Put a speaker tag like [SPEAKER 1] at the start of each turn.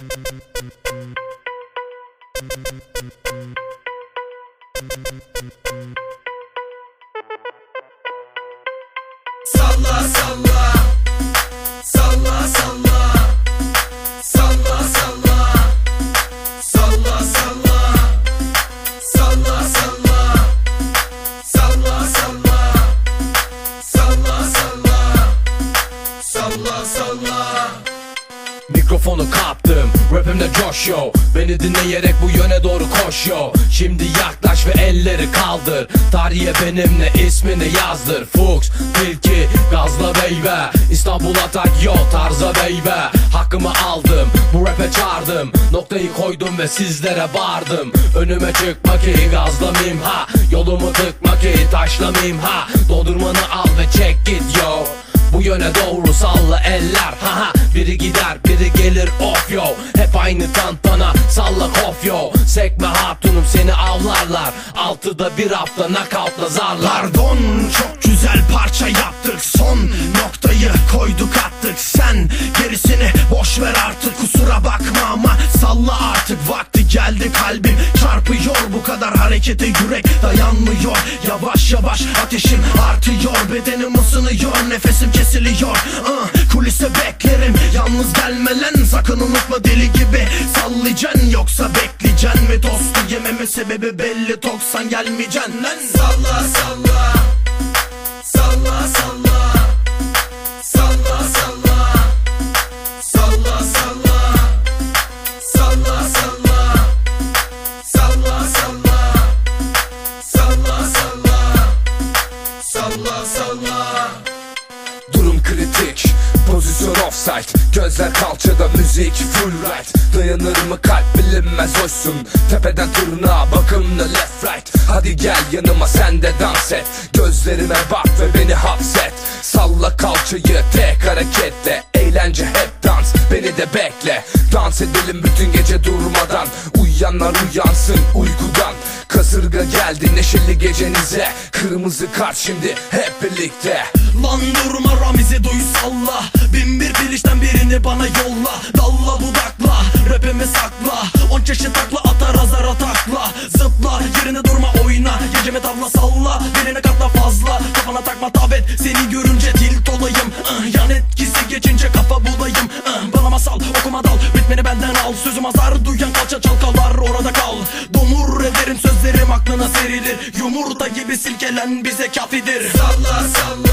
[SPEAKER 1] Salla salla. Salla salla. Salla salla. Salla salla. Salla salla. Salla salla. Salla salla. Salla salla
[SPEAKER 2] Mikrofonu kaptım Rapimde coş yo. Beni dinleyerek bu yöne doğru koş yo. Şimdi yaklaş ve elleri kaldır. Tarihe benimle ismini yazdır. Fuchs, Tilki, Gazla Beybe. İstanbul atak yo tarza beybe. Hakkımı aldım bu rap'e çağırdım. Noktayı koydum ve sizlere bağırdım Önüme çıkma ki gazlamayayım ha. Yolumu tıkma ki taşlamayayım ha. Doldurmanı al ve çek git yo. Bu yöne doğru salla eller haha Biri gider biri gelir of yo. Hep aynı tantana salla kof yo. Sekme hatunum seni avlarlar. Altıda bir hafta knockoutla zarlar.
[SPEAKER 3] Pardon çok güzel parça yaptık. Son noktayı koyduk attık. Sen gerisini boş ver artık. Kusura bakma ama salla artık. Vakti geldi kalbim çarpıyor. Bu kadar harekete yürek dayanmıyor. Yavaş yavaş ateşim artıyor. Bedenim ısınıyor. Nefesim kesiliyor. Ah, Kulise beklerim yalnız gelme Sakın unutma deli gibi. Sallayacaksın Yoksa bekleyeceksin mi? Dostu yememe sebebi belli Toksan gelmeyeceksin lan.
[SPEAKER 1] Salla Salla. Salla Salla
[SPEAKER 4] Pozisyon offside. Gözler kalçada müzik full right. Dayanır mı kalp bilinmez hoşsun Tepeden tırnağa bakımlı left right. Hadi gel yanıma sen de dans et. Gözlerime bak ve beni hapset. Salla kalçayı tek hareketle. Eğlence hep dans beni de bekle. Dans edelim bütün gece durmadan Uyuyanlar uyansın uykudan. Kasırga geldi neşeli gecenize. Kırmızı kart şimdi hep birlikte.
[SPEAKER 3] Lan durma Ramiz'i duy salla. Bin bir bilişten birini bana yolla. Dalla budakla rapimi sakla. On çeşit takla atar azara takla Zıpla yerine durma oyna. Gecemi tavla salla. Birine katla fazla. Kafana takma tabet Seni görünce tilt olayım Yan etkisi geçince kafa bulayım. Bana masal okuma dal. Ritmini benden al. Sözüm azar duyan kalça çalkalar verilir Yumurta gibi silkelen bize kafidir.
[SPEAKER 1] Salla salla